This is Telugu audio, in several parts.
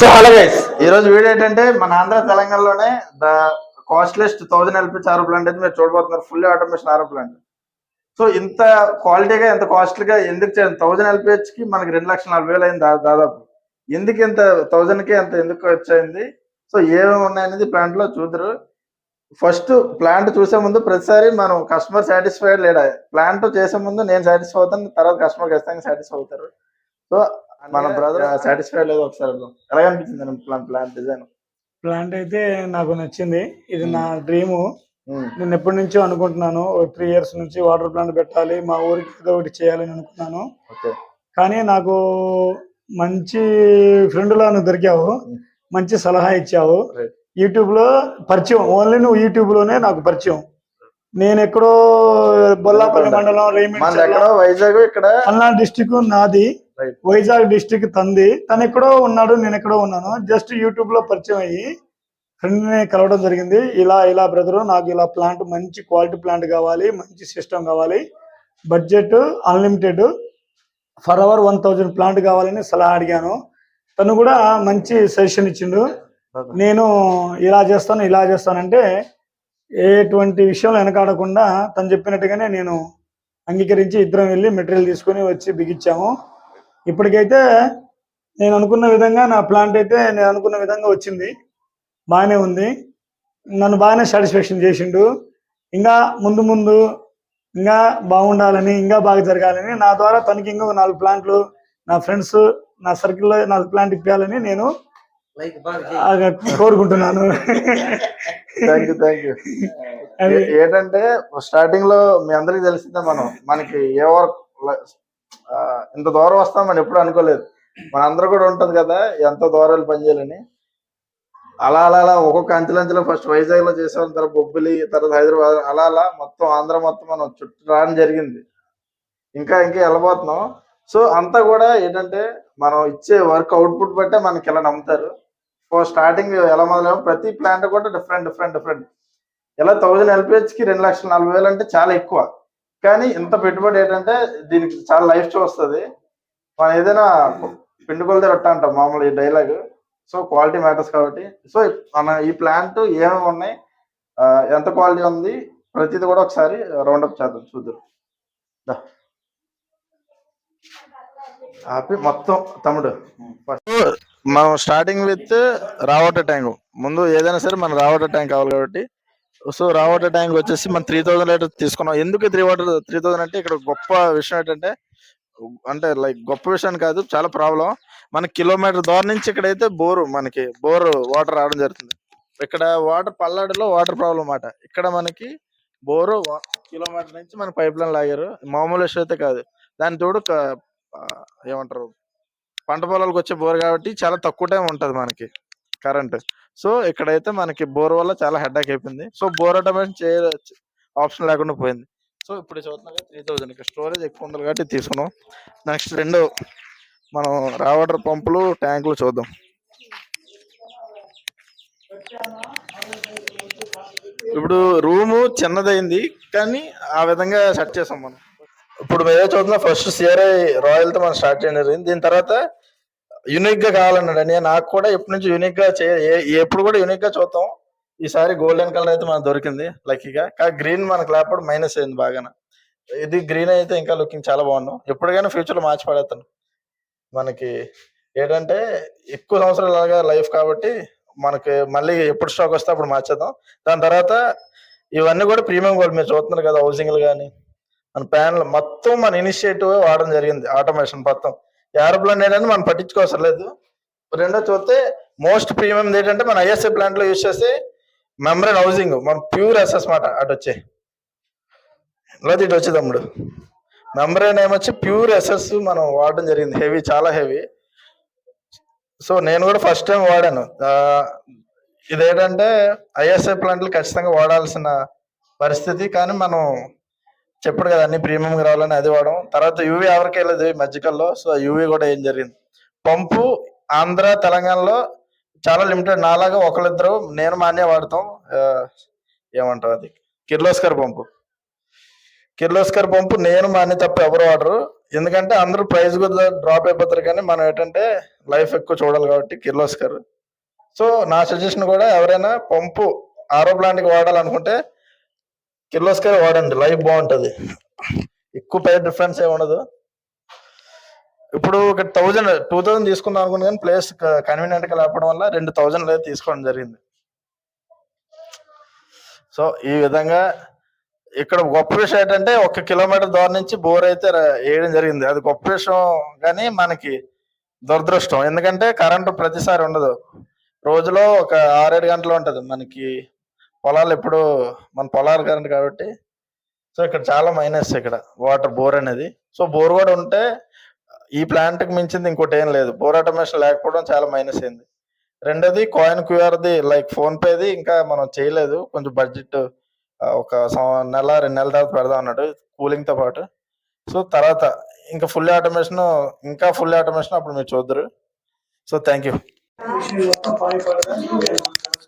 సో హలో గైస్ ఈ రోజు వీడియో ఏంటంటే మన ఆంధ్ర తెలంగాణలోనే the costliest thousand LPH RO plant అయితే మీరు చూడబోతున్నారు. Full automation RO plant. So ఇంత క్వాలిటీగా ఇంత కాస్ట్లీగా ఎందుకు చేయండి థౌజండ్ ఎల్పిహెచ్కి మనకి రెండు లక్షల నలభై వేలు అయింది దా- దాదాపు. ఎందుకు ఇంత థౌజండ్కి అంత ఎందుకు వచ్చింది సో ఏమేమి ఉన్నాయనేది ప్లాంట్లో చూద్దరు. ఫస్ట్ ప్లాంట్ చూసే ముందు ప్రతిసారి మనం కస్టమర్ సాటిస్ఫైడ్ లేడా? ప్లాంట్ చేసే ముందు నేను సాటిస్ఫై అవుతాను తర్వాత కస్టమర్ ఖచ్చితంగా సాటిస్ఫై అవుతారు. సో మన బ్రదర్ సాటిస్ఫైడ్ లేదు ఒకసారి. ఎలా అనిపించింది ప్లాన్ ప్లాన్ డిజైన్ ప్లాంట్ అయితే నాకు నచ్చింది. ఇది నా డ్రీము నేను ఎప్పటి నుంచో అనుకుంటున్నాను త్రీ ఇయర్స్ నుంచి వాటర్ ప్లాంట్ పెట్టాలి మా ఊరికి ఏదో ఒకటి చేయాలని అనుకున్నాను. ఓకే కానీ నాకు మంచి ఫ్రెండ్లా నువ్వు దొరికావు. మంచి సలహా ఇచ్చావు. యూట్యూబ్లో పరిచయం. ఓన్లీ నువ్వు యూట్యూబ్లోనే నాకు పరిచయం. నేను ఎక్కడో బొల్లాపల్లి మండలం ఎక్కడో వైజాగ్ ఇక్కడ పల్నాడు డిస్టిక్ నాది. వైజాగ్ డిస్టిక్ తంది. తను ఎక్కడో ఉన్నాడు నేను ఎక్కడో ఉన్నాను. జస్ట్ యూట్యూబ్లో పరిచయం అయ్యి ఫ్రెండ్ని కలవడం జరిగింది. ఇలా ఇలా బ్రదరు నాకు ఇలా ప్లాంట్ మంచి క్వాలిటీ ప్లాంట్ కావాలి మంచి సిస్టమ్ కావాలి. Budget unlimited for our one thousand plant కావాలని సలహా అడిగాను. తను కూడా మంచి సజెషన్ ఇచ్చిండు. నేను ఇలా చేస్తాను ఇలా చేస్తానంటే ఎటువంటి విషయంలో వెనకాడకుండా తను చెప్పినట్టుగానే నేను అంగీకరించి ఇద్దరం వెళ్ళి మెటీరియల్ తీసుకొని వచ్చి బిగించాము. ఇప్పటికైతే నేను అనుకున్న విధంగా నా ప్లాంట్ అయితే నేను అనుకున్న విధంగా వచ్చింది. బాగానే ఉంది. నన్ను బాగానే సాటిస్ఫాక్షన్ చేసిండు. ఇంకా ముందు ముందు ఇంకా బాగుండాలని ఇంకా బాగా జరగాలని నా ద్వారా తనకి ఇంకా నాలుగు ప్లాంట్లు నా ఫ్రెండ్స్ నా సర్కిల్లో నాలుగు ప్లాంట్ ఇప్పించాలని నేను కోరుకుంటున్నాను. థ్యాంక్ యూ థ్యాంక్ యూ ఏంటంటే స్టార్టింగ్లో మీ అందరికి తెలిసిందే మనం. మనకి ఏ వర్క్ ఇంత దూరం వస్తాం మనం ఎప్పుడు అనుకోలేదు. మన అందరూ కూడా ఉంటుంది కదా ఎంత దూరాలు పనిచేయాలని అలా అలా అలా ఒక్కొక్క అంచెలంచెలో ఫస్ట్ వైజాగ్లో చేసాం తర్వాత బొబ్బిలి తర్వాత హైదరాబాద్ అలా అలా మొత్తం ఆంధ్ర మొత్తం మనం చుట్టూ రావడం జరిగింది. ఇంకా ఇంకా వెళ్ళబోతున్నాం. సో అంతా కూడా ఏంటంటే మనం ఇచ్చే వర్క్ అవుట్పుట్ బట్టే మనకి ఎలా నమ్ముతారు. సో స్టార్టింగ్ ఎలా మొదలైనా ప్రతి ప్లాంట్ కూడా డిఫరెంట్ డిఫరెంట్ డిఫరెంట్ ఇలా థౌజండ్ ఎల్పిహెచ్కి రెండు లక్షల నలభై వేలు అంటే చాలా ఎక్కువ. కానీ ఇంత పెట్టుబడి ఏంటంటే దీనికి చాలా లైఫ్ చూస్తుంది మనం ఏదైనా పిండి కొలత రొట్ట అంటాం మామూలు ఈ డైలాగ్ సో క్వాలిటీ మ్యాటర్స్ కాబట్టి. సో మన ఈ ప్లాంట్ ఏమేమి ఉన్నాయి ఎంత క్వాలిటీ ఉంది ప్రతిది కూడా ఒకసారి రౌండప్ చేద్దాం చూద్దాం. ఆపి మొత్తం తమ్ముడు. ఫస్ట్ మనం స్టార్టింగ్ విత్ రావట ట్యాంక్ ముందు ఏదైనా సరే మనం రావట ట్యాంక్ కావాలి కాబట్టి సో రావాటర్ ట్యాంక్ వచ్చేసి మనం త్రీ థౌసండ్ లీటర్ తీసుకున్నాం. ఎందుకు త్రీ వాటర్ త్రీ థౌసండ్ అంటే ఇక్కడ గొప్ప విషయం ఏంటంటే అంటే లైక్ గొప్ప విషయం కాదు చాలా ప్రాబ్లం. మన కిలోమీటర్ దూరం నుంచి ఇక్కడైతే బోరు మనకి బోరు వాటర్ రావడం జరుగుతుంది. ఇక్కడ వాటర్ పల్లాడిలో వాటర్ ప్రాబ్లం అన్నమాట. ఇక్కడ మనకి బోరు కిలోమీటర్ నుంచి మన పైప్ లైన్ లాగారు. మామూలు విషయం అయితే కాదు. దాని తోడు ఏమంటారు పంట పొలాలకు వచ్చే బోర్ కాబట్టి చాలా తక్కువ టైం ఉంటుంది మనకి కరెంట్ సో ఇక్కడైతే మనకి బోర్ వల్ల చాలా హెడ్డాక్ అయిపోయింది. సో బోర్ ఆటోమేషన్ చే ఆప్షన్ లేకుండా పోయింది. సో ఇప్పుడు చూస్తున్నాం త్రీ థౌజండ్ ఇక్కడ స్టోరేజ్ ఎక్కువ ఉంది కాబట్టి తీసుకున్నాం. నెక్స్ట్ రెండు మనం రావాటర్ పంపులు ట్యాంకులు చూద్దాం. ఇప్పుడు రూము చిన్నదైంది కానీ ఆ విధంగా సెట్ చేసాం మనం. ఇప్పుడు ఏదో చూద్దాం ఫస్ట్ సిఆర్ఐ రాయల్తో మనం స్టార్ట్ చేయడం జరిగింది. దీని తర్వాత యూనిక్గా కావాలన్నాడు. అని నాకు కూడా ఎప్పటి నుంచి యూనిక్గా చే ఏ- ఎప్పుడు కూడా యూనిక్గా చూద్దాం. ఈసారి గోల్డెన్ కలర్ అయితే మనకు దొరికింది. లక్కీగా కానీ గ్రీన్ మనకు లేకపోతే మైనస్ అయింది బాగానే. ఇది గ్రీన్ అయితే ఇంకా లుకింగ్ చాలా బాగున్నాం ఎప్పటికైనా ఫ్యూచర్లో మార్చి పడేస్తాను. మనకి ఏంటంటే ఎక్కువ సంవత్సరాలు అలాగా లైఫ్ కాబట్టి మనకి మళ్ళీ ఎప్పుడు స్టాక్ వస్తే అప్పుడు మార్చేద్దాం దాని తర్వాత ఇవన్నీ కూడా ప్రీమియం గోల్డ్ మీరు చూస్తున్నారు కదా హౌసింగ్లు కానీ మన ప్యాన్లు మొత్తం మన ఇనిషియేటివ్ వాడడం జరిగింది. ఆటోమేషన్ మొత్తం. ఏరోప్లేన్ ఏంటంటే మనం పట్టించుకోవసరం లేదు. రెండో చూస్తే మోస్ట్ ప్రీమియం ఏంటంటే మన ఐఎస్ఏ ప్లాంట్లో యూజ్ చేస్తే మెమరీన్ హౌసింగ్ మన ప్యూర్ ఎస్ఎస్ మాట అటు వచ్చే. లేదా ఇటు వచ్చే తమ్ముడు. మెమరీన్ ఏమొచ్చి ప్యూర్ ఎస్ఎస్ మనం వాడడం జరిగింది. హెవీ చాలా హెవీ. సో నేను కూడా ఫస్ట్ టైం వాడాను. ఇదేంటంటే ఐఎస్ఐ ప్లాంట్లు ఖచ్చితంగా వాడాల్సిన పరిస్థితి కానీ మనం చెప్పడు కదా అన్ని ప్రీమియం రావాలని అది వాడడం తర్వాత యూవీ ఎవరికి వెళ్ళదు ఈ మధ్యకాలంలో. సో యూవీ కూడా ఏం జరిగింది? పంపు ఆంధ్ర తెలంగాణలో చాలా లిమిటెడ్ నాలాగా ఒకళ్ళిద్దరు నేను మాన్య వాడతాం. ఏమంటారు అది? కిర్లోస్కర్ పంపు. కిర్లోస్కర్ పంపు నేను మాన్య తప్ప ఎవరు వాడరు. ఎందుకంటే అందరూ ప్రైస్ కూడా డ్రాప్ అయిపోతారు కానీ మనం ఏంటంటే లైఫ్ ఎక్కువ చూడాలి కాబట్టి కిర్లోస్కర్. సో నా సజెషన్ కూడా ఎవరైనా పంపు ఆరో ప్లాంట్కి వాడాలనుకుంటే కిర్లోస్కర్ వాడండి లైఫ్ బాగుంటుంది. ఎక్కువ పెద్ద డిఫరెన్స్ ఏమి ఉండదు. ఇప్పుడు ఒక థౌజండ్ టూ థౌజండ్ తీసుకుందాం అనుకున్నా కానీ ప్లేస్ కన్వీనియంట్గా లేకపోవడం వల్ల రెండు థౌజండ్ అయితే తీసుకోవడం జరిగింది. సో ఈ విధంగా ఇక్కడ గొప్ప విషయం ఏంటంటే ఒక కిలోమీటర్ దూరం నుంచి బోర్ అయితే వేయడం జరిగింది. అది గొప్ప విషయం కానీ మనకి దురదృష్టం. ఎందుకంటే కరెంటు ప్రతిసారి ఉండదు. రోజులో ఒక ఆరేడు గంటలు ఉంటుంది మనకి. పొలాలు ఎప్పుడు మన పొలాలు కరెంట్ కాబట్టి సో ఇక్కడ చాలా మైనస్ ఇక్కడ వాటర్ బోర్ అనేది. సో బోర్ కూడా ఉంటే ఈ ప్లాంట్కి మించింది ఇంకోటి ఏం లేదు. బోర్ ఆటోమేషన్ లేకపోవడం చాలా మైనస్ అయింది. రెండోది కాయిన్ క్యూఆర్ది లైక్ ఫోన్పేది ఇంకా మనం చేయలేదు. కొంచెం బడ్జెట్ ఒక నెల రెండు నెలల తర్వాత పెడదాం అన్నాడు కూలింగ్తో పాటు. సో తర్వాత ఇంకా ఫుల్ ఆటోమేషన్ ఇంకా ఫుల్ ఆటోమేషన్ అప్పుడు మీరు చూద్దరు. So thank you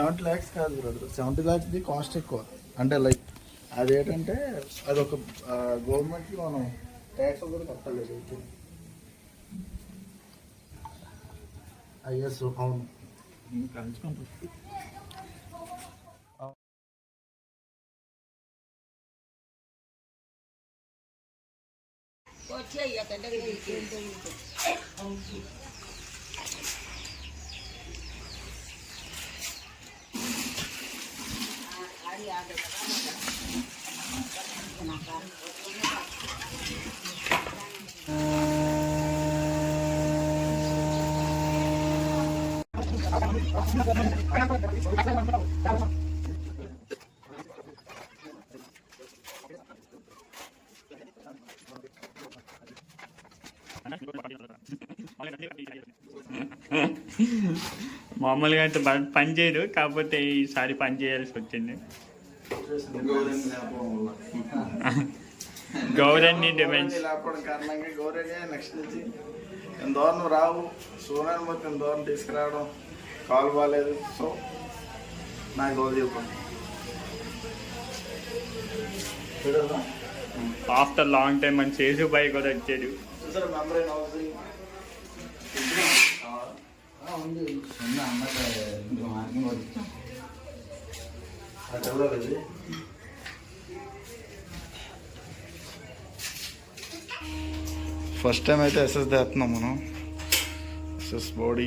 seventy lakhs కాదు brother seventy lakhs the cost ఎక్కువ. అంటే లైక్ అదేంటంటే అది ఒక గవర్నమెంట్కి మనం ట్యాక్స్ కూడా కట్టలేదు ఐఎస్ అవును. కలుసుకుంటాం. మామూలుగా అయితే పని చేయరు కాకపోతే ఈసారి పని చేయాల్సి వచ్చింది. గౌరన్ని డిమాండ్స్. కారణంగా గౌరవ నెక్స్ట్ నుంచి దూరం రావు సోనాన్ని మొత్తం దూరం తీసుకురావడం కాలు బాగాలేదు సో నాకు గౌరవ చెప్పండి ఆఫ్టర్ లాంగ్ టైం మన చేసు బాయ్ కూడా వచ్చాడు చూసారు మెమరీ హౌసింగ్ ఫస్ట్ టైం అయితే ఎస్ఎస్ తెస్తున్నాం మనం ఎస్ఎస్ బాడీ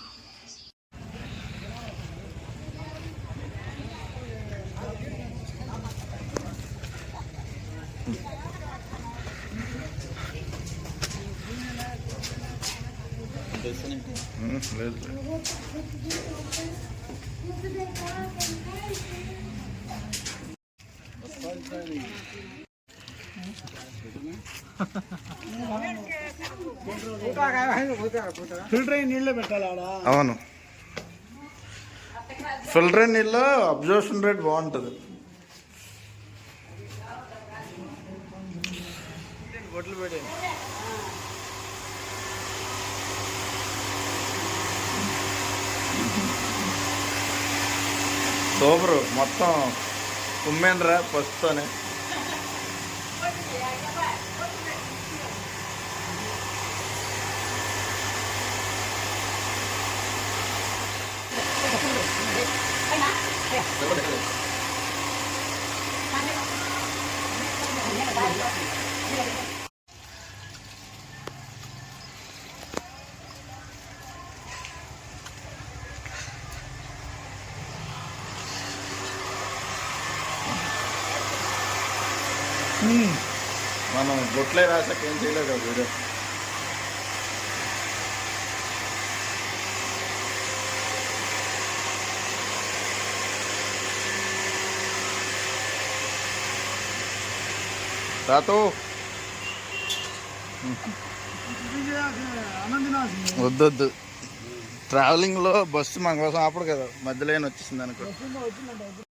అవును. ఫిల్టర్ నీళ్ళు అబ్జర్వేషన్ రేట్ బాగుంటుంది. బొట్లు పెట్టి సూపర్. మొత్తం un menra, pues, postone. Thank you. మనం బొట్లే రాసాక ఏం చేయలేదు వీడియో. తాతో. వద్దొద్దు. ట్రావెలింగ్లో బస్సు మన కోసం ఆపడు కదా. మధ్యలో ఏం వచ్చేసింది అనుకో.